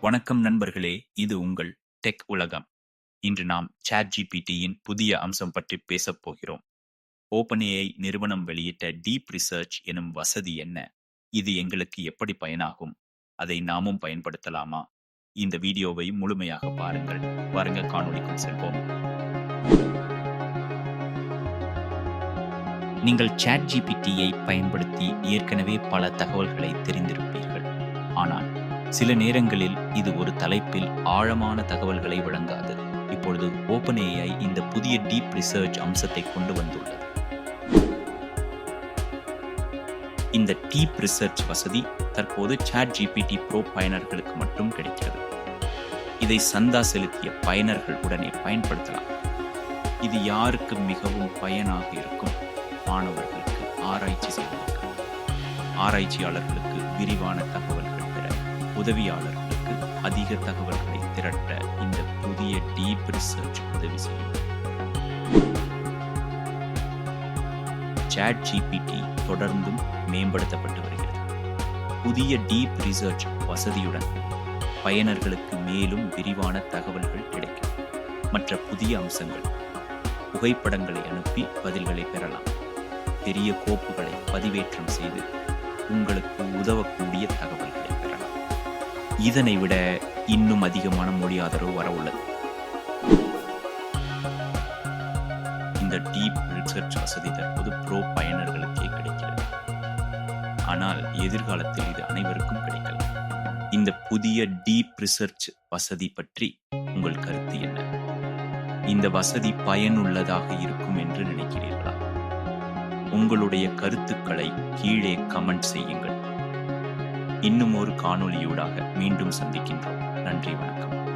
வணக்கம் நண்பர்களே இது உங்கள் டெக் உலகம். இன்று நாம் சாட் ஜிபிடியின் புதிய அம்சம் பற்றி பேசப் போகிறோம். ஓப்பன்ஏஐ நிறுவனம் வெளியிட்ட டீப் ரிசர்ச் எனும் வசதி என்ன? இது எங்களுக்கு எப்படி பயனாகும்? அதை நாமும் பயன்படுத்தலாமா? இந்த வீடியோவை முழுமையாக பாருங்கள். பாருங்க காணொளிக்குள் செல்வோம். நீங்கள் சாட் ஜிபிடியை பயன்படுத்தி ஏற்கனவே பல தகவல்களை தெரிந்திருப்பீர்கள். ஆனால் சில நேரங்களில் இது ஒரு தலைப்பில் ஆழமான தகவல்களை வழங்காது. இப்பொழுது ஓப்பன்ஏஐ இந்த புதிய டீப் ரிசர்ச் அம்சத்தை கொண்டு வந்துள்ளது. இந்த டீப் ரிசர்ச் வசதி தற்போது சாட் ஜிபிடி ப்ரோ பயனர்களுக்கு மட்டும் கிடைக்கிறது. இதை சந்தா செலுத்திய பயனர்கள் உடனே பயன்படுத்தலாம். இது யாருக்கு மிகவும் பயனாக இருக்கும்? மாணவர்களுக்கு ஆராய்ச்சி செய்வதற்கு. ஆராய்ச்சியாளர்களுக்கு விரிவான தகவல் உதவியாளர்களுக்கு அதிக தகவல்களை திரட்ட இந்த புதிய டீப் ரிசர்ச் உதவி செய்யும். சாட் ஜிபிடி தொடர்ந்தும் மேம்படுத்தப்பட்டு வருகிறது. புதிய டீப் ரிசர்ச் வசதியுடன் பயனர்களுக்கு மேலும் விரிவான தகவல்கள் கிடைக்கும். மற்ற புதிய அம்சங்கள் புகைப்படங்களை அனுப்பி பதில்களை பெறலாம். பெரிய கோப்புகளை பதிவேற்றம் செய்து உங்களுக்கு உதவக்கூடிய தகவல். இதனை விட இன்னும் அதிகமான மொழி ஆதரவு வர உள்ளது. இந்த டீப் ரிசர்ச் வசதி தற்போது ப்ரோ பயனர்களுக்கே கிடைக்கிறது. ஆனால் எதிர்காலத்தில் இது அனைவருக்கும் கிடைக்கலாம். இந்த புதிய டீப் ரிசர்ச் வசதி பற்றி உங்கள் கருத்து என்ன? இந்த வசதி பயனுள்ளதாக இருக்கும் என்று நினைக்கிறீர்களா? உங்களுடைய கருத்துக்களை கீழே கமெண்ட் செய்யுங்கள். இன்னும் ஒரு காணொலியூடாக மீண்டும் சந்திக்கின்றோம். நன்றி வணக்கம்.